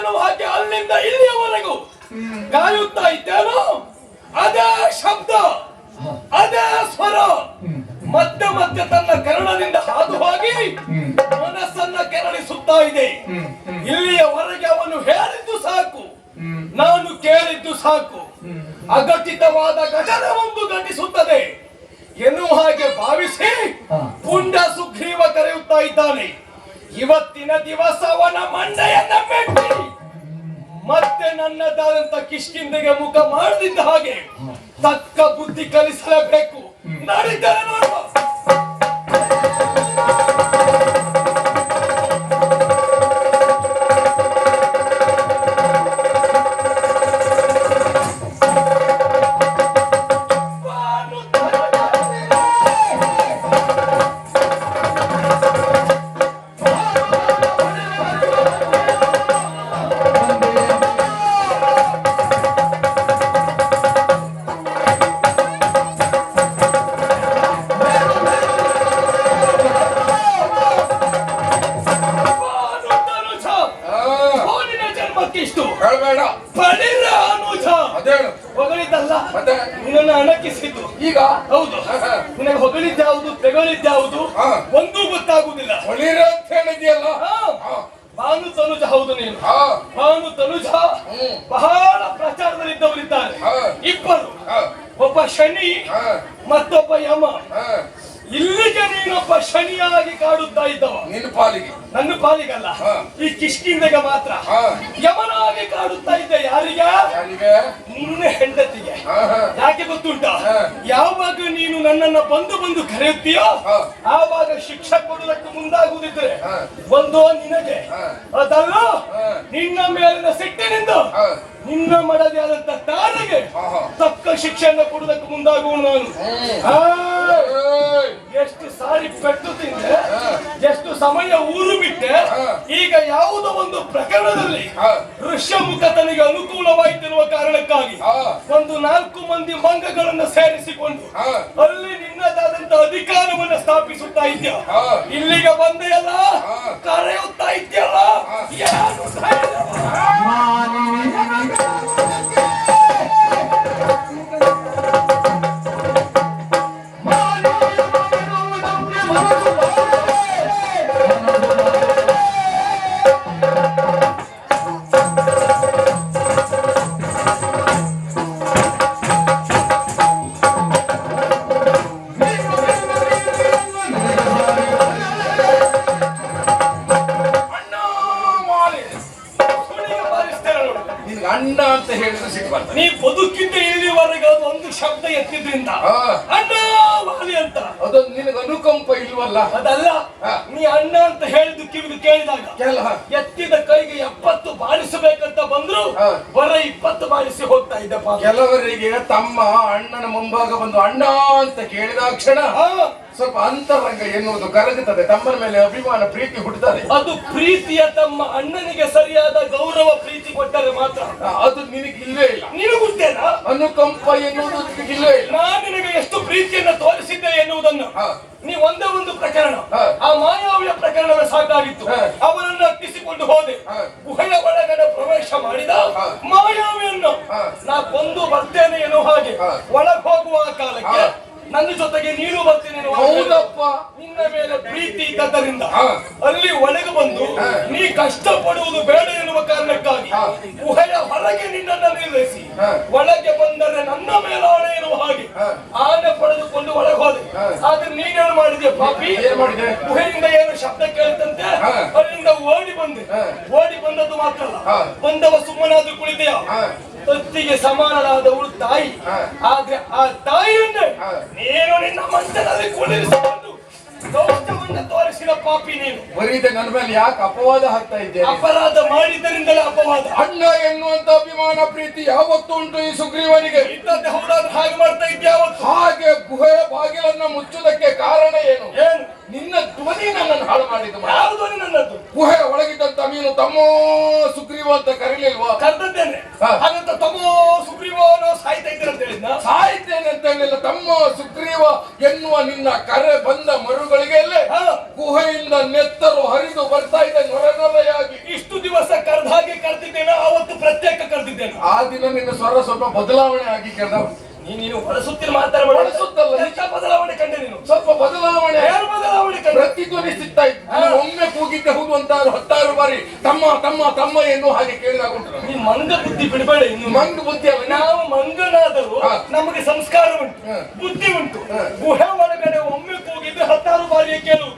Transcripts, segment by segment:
ಬರಬಹುದೇನೋ ಹಾಗೆ ಅಲ್ಲಿಂದ ಇಲ್ಲಿಯವರೆಗೂ ಕಾಯುತ್ತಾ ಇದ್ದೇನೋ ಅದೇ ಶಬ್ದ ಅದೇ ಸ್ವರ ಮತ್ತೆ ಮತ್ತೆ ತನ್ನ ಕರುಣದಿಂದ ಹಾದು ಹೋಗಿ ಮನಸ್ಸನ್ನ ಕೆರಳಿಸುತ್ತಾ ಇದೆ. ಇಲ್ಲಿಯವರೆಗೆ ಅವನು ಹೇಳಿದ್ದು ಸಾಕು ನಾನು ಕೇಳಿದ್ದು ಸಾಕು. ಅಘಟಿತವಾದ ಘಟನೆ ಒಂದು ಘಟಿಸುತ್ತದೆ. ಎನ್ನುವ ಹಾಗೆ ಭಾವಿಸಿ ಪುಂಡ ಸುಗ್ರೀವ ಕರೆಯುತ್ತಾ ಇದ್ದಾನೆ. ಇವತ್ತಿನ ದಿವಸ ಅವನ ಮತ್ತೆ ನನ್ನದಾದಂತ ಕಿಷ್ಕಿಂದೆಗೆ ಮುಖ ಮಾಡದಿದ್ದ ಹಾಗೆ ತಕ್ಕ ಬುದ್ಧಿ ಕಲಿಸಲೇಬೇಕು. ನಡೀತಾರೆ ನೋಡುವ ಜನ್ಮಕ್ಕಿಷ್ಟು ಹೇಳಬೇಡ. ಪಡಿರ ಅನುಜ. ಅದೇನು ಹೊಗಳಿದ್ದಲ್ಲ? ಮತ್ತೆ? ನಿನ್ನನ್ನು ಅಣಕಿಸಿದ್ದು. ಈಗ? ಹೌದು. ನಿನಗೆ ಹೊಗಳಿದ್ಯಾವುದು ತೆಗಳಿದ್ಯಾವುದು ಹಾ. ಒಂದೂ ಗೊತ್ತಾಗುವುದಿಲ್ಲ ಹೊಳಿರ ಅಂತ ಹೇಳಿದ್ಯಲ್ಲ. ಭಾನು ತನುಜ ಹೌದು ನೀನು. ಹಾ. ಭಾನು ತನುಜ. ಬಹಳ ಪ್ರಚಾರದಲ್ಲಿದ್ದವರಿದ್ದಾರೆ. ಇಬ್ಬರು. ಒಬ್ಬ ಶನಿ. ಮತ್ತೊಬ್ಬ ಯಮ. ಇಲ್ಲಿಗೆ ನೀನೊಬ್ಬ ಶನಿಯಾಗಿ ಕಾಡುತ್ತಾ ಇದ್ದವ ನಿನ್ನ ಪಾಲಿಗೆ ನನ್ನ ಪಾಲಿಗಲ್ಲ. ಈ ಕಿಷ್ಕಿಂದೆಗೆ ಮಾತ್ರ. ಯಮನಾಗಿ ಕಾಡುತ್ತಾ ಇದ್ದ ಯಾರಿಗೆ ನಿನ್ನ ಹೆಂಡತಿಗೆ. ಯಾಕೆ ಗೊತ್ತುಂಟ. ಯಾವಾಗ ನೀನು ನನ್ನನ್ನ ಬಂದು ಬಂದು ಕರೆಯುತ್ತೀಯೋ. ಆವಾಗ ಶಿಕ್ಷೆ ಕೊಡುವುದಕ್ಕೆ ಮುಂದಾಗುವುದಿದ್ರೆ. ಒಂದೋ ನಿನಗೆ. ಅದಲ್ಲ ನಿನ್ನ ಮೇಲಿನ ಸಿಟ್ಟಿನಿಂದ. ನಿನ್ನ ಮಡದಿ ಆದಂತ ತಾರಿಗೆ. ತಕ್ಕ ಶಿಕ್ಷೆಯನ್ನು ಕೊಡುವುದಕ್ಕೆ ಮುಂದಾಗುವ ನಾನು. ಎಷ್ಟು ಸಾರಿ ಪೆಟ್ಟು ತಿಂದೆ ಎಷ್ಟು ಸಮಯ ಊರು ಬಿಟ್ಟೆ. ಈಗ ಯಾವುದೋ ಒಂದು ಪ್ರಕರಣದಲ್ಲಿ. ಋಷ್ಯಮುಖ ತನಗೆ ಅನುಕೂಲವಾಯಿತಿರುವ ಕಾರಣಕ್ಕಾಗಿ. ಒಂದು ನಾಲ್ಕು ಮಂದಿ ಮಂಗಗಳನ್ನು ಸೇರಿಸಿಕೊಂಡು. ಅಲ್ಲಿ ನಿನ್ನದಾದಂತ ಅಧಿಕಾರವನ್ನು ಸ್ಥಾಪಿಸುತ್ತಾ ಇದ್ಯಾ. ಇಲ್ಲಿಗೆ ಬಂದೆಯಲ್ಲ ಹಾ. ಬದುಕಿದ್ದ ಇಲ್ಲಿವರೆಗೆ ಅದು ಒಂದು ಶಬ್ದ ಎತ್ತಿದ್ರಿಂದ. ಅಣ್ಣ ವಾಲಿ ಅಂತ. ಅದೊಂದು ನಿನಗೆ ಅನುಕಂಪ ಇಲ್ವಲ್ಲ? ಅದಲ್ಲ. ನೀ ಅಣ್ಣ ಅಂತ ಹೇಳಿದ್ದು ಕಿವಿದು ಕೇಳಿದಾಗ ಎತ್ತಿದ ಕೈಗೆ ಎಪ್ಪತ್ತು ಬಾರಿಸಬೇಕಂತ ಬಂದ್ರು. ಬರ ಇಪ್ಪತ್ತು ಬಾರಿಸಿ ಹೋಗ್ತಾ ಇದ್ದಪ್ಪ ಕೆಲವರಿಗೆ ತಮ್ಮ ಅಣ್ಣನ ಮುಂಭಾಗ ಬಂದು ಅಣ್ಣ ಅಂತ ಕೇಳಿದಾಕ್ಷಣ ಹಾ, ಸ್ವಲ್ಪ ಅಂತರಂಗ ಎನ್ನುವುದು ಕರಗುತ್ತದೆ. ತಮ್ಮನ ಮೇಲೆ ಅಭಿಮಾನ ಪ್ರೀತಿ ಹುಟ್ಟುತ್ತದೆ. ಅದು ಪ್ರೀತಿಯ ತಮ್ಮ ಅಣ್ಣನಿಗೆ ಸರಿಯಾದ ಗೌರವ ಪ್ರೀತಿ ಕೊಟ್ಟರೆ ಮಾತ್ರ. ಅದು ನಿನಗೆ ಇಲ್ಲೇ ಇಲ್ಲ. ನಿನಗುತ್ತೇನಾ ಅನುಕಂಪ ಎನ್ನುವುದು ನಿನಗೆ ಇಲ್ಲೇ ಇಲ್ಲ. ನಾನು ನಿನಗೆ ಎಷ್ಟು ಪ್ರೀತಿಯನ್ನು ತೋರಿಸಿದ್ದೆ ಎನ್ನುವುದನ್ನು ನೀವು ನೀ ಒಂದೇ ಒಂದು ಪ್ರಕರಣ. ಆ ಮಾಯಾವಿಯ ಪ್ರಕರಣವೇ ಸಾಕಾಗಿತ್ತು. ಅವರನ್ನು ಅವನನ್ನು ಅಟ್ಟಿಸಿಕೊಂಡು ಹೋದೆ. ಗುಹೆಯ ಒಳಗಡೆ ಪ್ರವೇಶ ಮಾಡಿದ. ಮಾಯಾವಿಯನ್ನು. ನಾ ಕೊಂದು ಬರ್ತೇನೆ ಎನ್ನುವ ಹಾಗೆ ಒಳಗೆ ಹೋಗುವ ಕಾಲಕ್ಕೆ. ನನ್ನ ಜೊತೆಗೆ ನೀನು ಬರ್ತೀನಿ ಹೌದಪ್ಪ. ನಿನ್ನ ಮೇಲೆ ಪ್ರೀತಿ ಇದ್ದದರಿಂದ ಅಲ್ಲಿ ಒಳಗೆ ಬಂದು. ನೀ ಕಷ್ಟಪಡುವುದು ಬೇಡ ಎನ್ನುವ ಕಾರಣಕ್ಕಾಗಿ ಉಹೆಯ ಗುಹೆಯ ಹೊರಗೆ ನಿನ್ನನ್ನು ನಿಲ್ಲಿಸಿ. ಒಳಗೆ ಬಂದರೆ ನನ್ನ ಮೇಲೆ ಆಣೆ ಎನ್ನುವ ಹಾಗೆ. ಆನೆ ಪಡೆದುಕೊಂಡು ಒಳಗೆ ಹೋದೆ. ಆದ್ರೆ ನೀನೇನು ಮಾಡಿದ್ಯಾ ಪಾಪಿ ಏನ್ ಮಾಡಿದೆ? ಗುಹೆಯಿಂದ ಏನು ಶಬ್ದ ಕೇಳ್ತಂತೆ. ಅಲ್ಲಿಂದ ಓಡಿ ಬಂದೆ. ಓಡಿ ಬಂದದ್ದು ಮಾತ್ರ ಅಲ್ಲ ಬಂದವ ಸುಮ್ಮನಾದ್ರೂ ಕುಳಿತೆಯ. ತತ್ತಿಗೆ ಸಮಾನರಾದವಳು ತಾಯಿ. ಆದ್ರೆ ಆ ತಾಯಿಯನ್ನೇ. ನೀನು ನಿನ್ನ ಮಂಚದಲ್ಲಿ ಕುಳಿರಿಸಿಕೊಂಡು ದೌತ್ಯವನ್ನ ತೋರಿಸಿದ ಪಾಪಿ ನೀನು. ಬರೀದೆ ನನ್ನ ಮೇಲೆ ಯಾಕೆ ಅಪವಾದ ಹಾಕ್ತಾ ಇದ್ದೆ ಅಪರಾಧ ಮಾಡಿದ್ದರಿಂದಲೇ ಅಪವಾದ. ಅಣ್ಣ ಎನ್ನುವಂತ ಅಭಿಮಾನ ಪ್ರೀತಿ ಯಾವತ್ತು ಉಂಟು ಈ ಸುಗ್ರೀವನಿಗೆ. ಇದ್ದದ್ದೇ ಹೌದಾದ್ರೆ ಹಾಗೆ ಮಾಡ್ತಾ ಇದ್ದೆ ಹಾಗೆ ಗುಹೆಯ ಬಾಗಿಲನ್ನ ಮುಚ್ಚುವುದಕ್ಕೆ ಕಾರಣ ಏನು? ಏನು? ನಿನ್ನ ಧ್ವನಿ ನನ್ನನ್ನು ಹಾಳು ಮಾಡಿದ್ದು ಮಾರ್ರೆ. ಯಾವುದು ನನ್ನದು ಗುಹೆ ಒಳಗಿದ್ದಂತ ಮೀನು ತಮ್ಮೋ ಸುಗ್ರೀವ ಅಂತ ಕರೀಲಿಲ್ವಾ? ಕರೆದಿದ್ದೇನೆ. ಹಾಗಂತ ತಮೋ ಸುಗ್ರೀವ ಸಾಯ್ತಾ ಇದ್ದೀರ ಅಂತ ಹೇಳಿದ್ನ? ಸಾಯ್ತೇನೆ ಅಂತ ಹೇಳಿಲ್ಲ. ತಮ್ಮ ಸುಗ್ರೀವ ಎನ್ನುವ ನಿನ್ನ ಕರೆ ಬಂದ ಮರುಗಳಿಗೆ. ಗುಹೆಯಿಂದ ನೆತ್ತರು ಹರಿದು ಬರ್ತಾ ಇದೆ ನೊರೆನೊರೆಯಾಗಿ. ಇಷ್ಟು ದಿವಸ ಅವತ್ತು ಹಾಗೆ ಕರೆದಿದ್ದೇನೆ. ಆ ದಿನ ನಿನ್ನ ಸ್ವರ ಸ್ವಲ್ಪ ಬದಲಾವಣೆ ಆಗಿ ಕೇಳ್ದ? ನೀನು ಬಳಸುತ್ತಿನ ಮಾತಾಡ ಬಳಸುತ್ತಲ್ಲ. ಎಂತ ಬದಲಾವಣೆ ಕಂಡೆ ನೀನು? ಸ್ವಲ್ಪ ಬದಲಾವಣೆ. ಯಾರು ಬದಲಾವಣೆ ಕಂಡೆ. ಪ್ರತಿಧ್ವನಿಸುತ್ತಾ ಇತ್ತು. ಒಮ್ಮೆ ಕೂಗಿದ್ದೆ ಹೌದು ಅಂತ ಹತ್ತಾರು ಬಾರಿ ತಮ್ಮ ತಮ್ಮ ತಮ್ಮ ಎನ್ನುವ ಹಾಗೆ ಕೇಳಿದಾಗ ಉಂಟು ನನಗೆ. ನೀ ಮಂಗ ಬುದ್ಧಿ ಬಿಡಬೇಡ ಇನ್ನು. ಮಂಗ ಬುದ್ಧಿ ಅಲ್ಲ ನಾವು ಮಂಗನಾದರೂ. ನಮಗೆ ಸಂಸ್ಕಾರ ಉಂಟು. ಬುದ್ಧಿ ಉಂಟು. ಗುಹೆ ಒಳಗಡೆ ಒಮ್ಮೆ ಕೂಗಿದ್ದು ಹತ್ತಾರು ಬಾರಿ ಕೇಳು.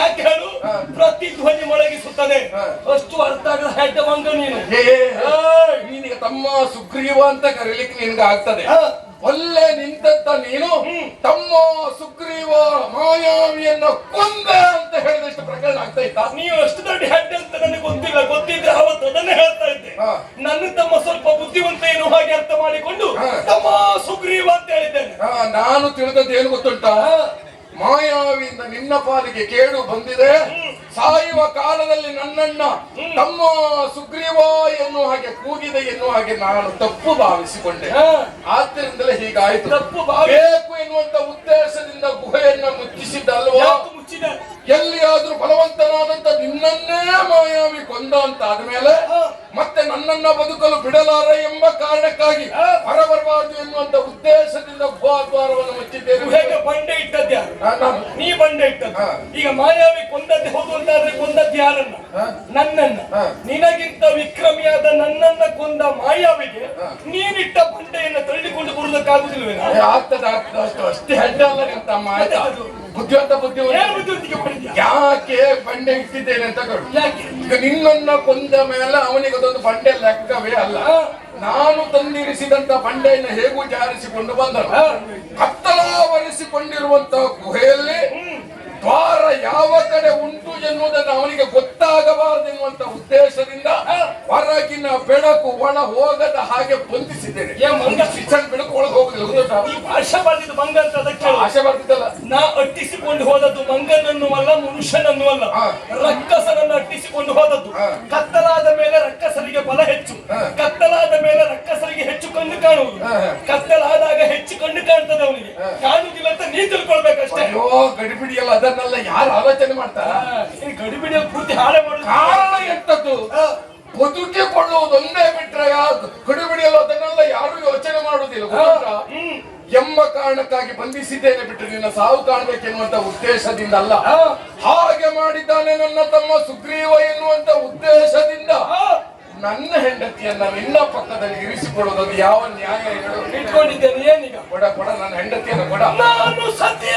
ಯಾಕೆ ಹೇಳು. ಪ್ರತಿಧ್ವನಿ ಮೊಳಗಿಸುತ್ತದೆ. ಅಷ್ಟು ಅರ್ಥ ಆಗದ ಹೆಡ್ಡ ಮಂಗ ನೀನು. ನೀನೀಗ ತಮ್ಮ ಸುಗ್ರೀವ ಅಂತ ಕರೀಲಿಕ್ಕೆ ನಿನ್ಗೆ ಆಗ್ತದೆ. ಒಳ್ಳೆ ನಿಂತಂತ ನೀನು. ತಮ್ಮ ಸುಗ್ರೀವ ಮಾಯಾವಿಯನ್ನ ಕೊಂದೆ ಅಂತ ಹೇಳಿದಷ್ಟು ಪ್ರಕರಣ ಆಗ್ತಾ ಇತ್ತ? ನೀವು ಅಷ್ಟು ದೊಡ್ಡ ಹೆಡ್ ಅಂತ ನನಗೆ ಗೊತ್ತಿಲ್ಲ. ಗೊತ್ತಿದ್ರೆ ಅವತ್ತು ಅದನ್ನೇ ಹೇಳ್ತಾ ಇದ್ದೆ. ನನ್ನ ತಮ್ಮ ಸ್ವಲ್ಪ ಬುದ್ಧಿವಂತ ಏನು ಹಾಗೆ ಅರ್ಥ ಮಾಡಿಕೊಂಡು. ತಮ್ಮ ಸುಗ್ರೀವ ಅಂತ ಹೇಳಿದ್ದೇನೆ. ಹಾ, ನಾನು ತಿಳಿದದ್ದು ಏನು ಗೊತ್ತುಂಟಾ? ಮಾಯಾವಿಯಿಂದ ನಿನ್ನ ಪಾಲಿಗೆ ಕೇಡು ಬಂದಿದೆ. ಸಾಯುವ ಕಾಲದಲ್ಲಿ ನನ್ನನ್ನ ತಮ್ಮ ಸುಗ್ರೀವ ಎನ್ನುವ ಹಾಗೆ ಕೂಗಿದೆ ಎನ್ನುವ ಹಾಗೆ ನಾನು ತಪ್ಪು ಭಾವಿಸಿಕೊಂಡೆ. ಆದ್ದರಿಂದಲೇ ಹೀಗಾಯ್ತು. ತಪ್ಪು ಬೇಕು ಎನ್ನುವಂತ ಉದ್ದೇಶದಿಂದ ಗುಹೆಯನ್ನ ಮುಚ್ಚಿಸಿದ್ದಲ್ವಾ? ಎಲ್ಲಿಯಾದ್ರೂ ಬಲವಂತನಾದಂತ ನಿನ್ನನ್ನೇ ಮಾಯಾವಿ ಕೊಂದ ಅಂತ ಆದ್ಮೇಲೆ. ಮತ್ತೆ ನನ್ನನ್ನ ಬದುಕಲು ಬಿಡಲಾರ ಎಂಬ ಕಾರಣಕ್ಕಾಗಿ. ಹೊರಬರಬಾರದು ಎನ್ನುವಂತ ಉದ್ದೇಶದಿಂದ ಗುಹಾದ್ವಾರವನ್ನು ಮುಚ್ಚಿದ್ದೇನೆ ಹೇಗೆ ಬಂಡೆ ಇಟ್ಟದ್ದು ಯಾರು ನೀ ಬಂಡೆ ಇಟ್ಟದ್ದು ಈಗ ಮಾಯಾವಿ ಕೊಂದದ್ದು ಹೌದು ಅಂತಾದ್ರೆ ಕೊಂದದ್ದು ಯಾರನ್ನ. ನನ್ನನ್ನ. ನಿನಗಿಂತ ವಿಕ್ರಮಿಯಾದ ನನ್ನನ್ನ ಕೊಂದ ಮಾಯಾವಿಗೆ. ನೀನಿಟ್ಟ ಬಂಡೆಯನ್ನ ತಳ್ಳಿಕೊಂಡು ಬರುವುದಕ್ಕಾಗುದಿಲ್ವೇನೋ ಆಗ್ತದೆ ಅಷ್ಟು ಅಷ್ಟೇ ಹೆಡ್ಡ ಅಲ್ಲ ಅಂತ ತಮ್ಮ ಆಯ್ತಾ. ಬುದ್ಧಿವಂತ ಬುದ್ಧಿವಂತ. ಯಾಕೆ ಬಂಡೆ ಇಟ್ಟಿದ್ದೇನೆ ಅಂತ ಕೇಳು ಈಗ ನಿನ್ನನ್ನ ಕೊಂದ ಮೇಲೆ ಅವನಿಗೆ ಅದೊಂದು ಬಂಡೆ ಲೆಕ್ಕವೇ ಅಲ್ಲ. ನಾನು ತಂದಿರಿಸಿದಂತ ಬಂಡೆಯನ್ನು ಹೇಗೂ ಜಾರಿಸಿಕೊಂಡು ಬಂದನು? ಹಾ. ಕತ್ತಲಾವರಿಸಿಕೊಂಡಿರುವಂತ ಗುಹೆಯಲ್ಲಿ ಯಾವ ಕಡೆ ಉಂಟು ಎನ್ನುವುದನ್ನು ಅವನಿಗೆ ಗೊತ್ತಾಗಬಾರದು ಎನ್ನುವಂತ ಉದ್ದೇಶದಿಂದ ಹೊರಗಿನ ಬೆಳಕು ಒಳ ಹೋಗದ ಹಾಗೆ ಬಂಧಿಸಿದ್ದೇನೆ. ಬೆಳಕು ಒಳಗೆ ಹೋಗುದಿಲ್ಲ ಭಾಷೆ ಮಂಗ ಅಂತ ಅದಕ್ಕೆ. ಆಸೆ ಬರ್ತಿದ್ದಲ್ಲ ನಾ ಅಟ್ಟಿಸಿಕೊಂಡು ಹೋದದ್ದು ಮಂಗನನ್ನು ಅಲ್ಲ ಮನುಷ್ಯನನ್ನು ಅಲ್ಲ. ರಕ್ಕಸನನ್ನು ಅಟ್ಟಿಸಿಕೊಂಡು ಹೋದದ್ದು. ಕತ್ತಲಾದ ಮೇಲೆ ರಕ್ಕಸನಿಗೆ ಬಲ ಹೆಚ್ಚು. ಕತ್ತಲಾದ ಮೇಲೆ ಹೆಚ್ಚು ಕಂಡು ಕಾಣುವುದು. ಕತ್ತಲಾದಾಗ ಹೆಚ್ಚು ಕಂಡು ಕಾಣ್ತದೆ ಅವನಿಗೆ. ಕಾಣುವುದಿಲ್ಲ ಅಂತ ನೀ ತಿಳ್ಕೊಳ್ಬೇಕಷ್ಟೇ. ಅಯ್ಯೋ ಗಡಿಬಿಡಿಯಲ್ಲ ಅದನ್ನೆಲ್ಲ ಯಾರು ಆಲೋಚನೆ ಮಾಡ್ತಾರ ಈ ಗಡಿಬಿಡಿಯಲ್ಲಿ ಪೂರ್ತಿ ಹಾಳೆ ಮಾಡುದು ಕಾರಣ ಎಂತದ್ದು ಒಂದೇ ಬದುಕಿಕೊಳ್ಳುವುದೊಂದೇ ಬಿಟ್ರೆ ಗಡಿಬಿಡಿಯಲ್ಲ ಅದನ್ನೆಲ್ಲ ಯಾರು ಯೋಚನೆ ಮಾಡುವುದಿಲ್ಲ. ಎಂಬ ಕಾರಣಕ್ಕಾಗಿ ಬಂಧಿಸಿದ್ದೇನೆ ಬಿಟ್ಟು ನಿನ್ನ ಸಾವು ಕಾಣಬೇಕೆನ್ನುವಂತ ಉದ್ದೇಶದಿಂದ ಅಲ್ಲ. ಹಾಗೆ ಮಾಡಿದ್ದಾನೆ ನನ್ನ ತಮ್ಮ ಸುಗ್ರೀವ ಎನ್ನುವಂತ ಉದ್ದೇಶದಿಂದ. ನನ್ನ ಹೆಂಡತಿಯನ್ನ ನಿನ್ನ ಪಕ್ಕದಲ್ಲಿ ಇರಿಸಿಕೊಳ್ಳುವುದು ಅದು ಯಾವ ನ್ಯಾಯ ಇಟ್ಕೊಂಡಿದ್ದೇನೆ ಏನೀಗ ಕೊಡ ಕೊಡ ನನ್ನ ಹೆಂಡತಿಯನ್ನು ಕೊಡ ನಾನು ಸತ್ಯ.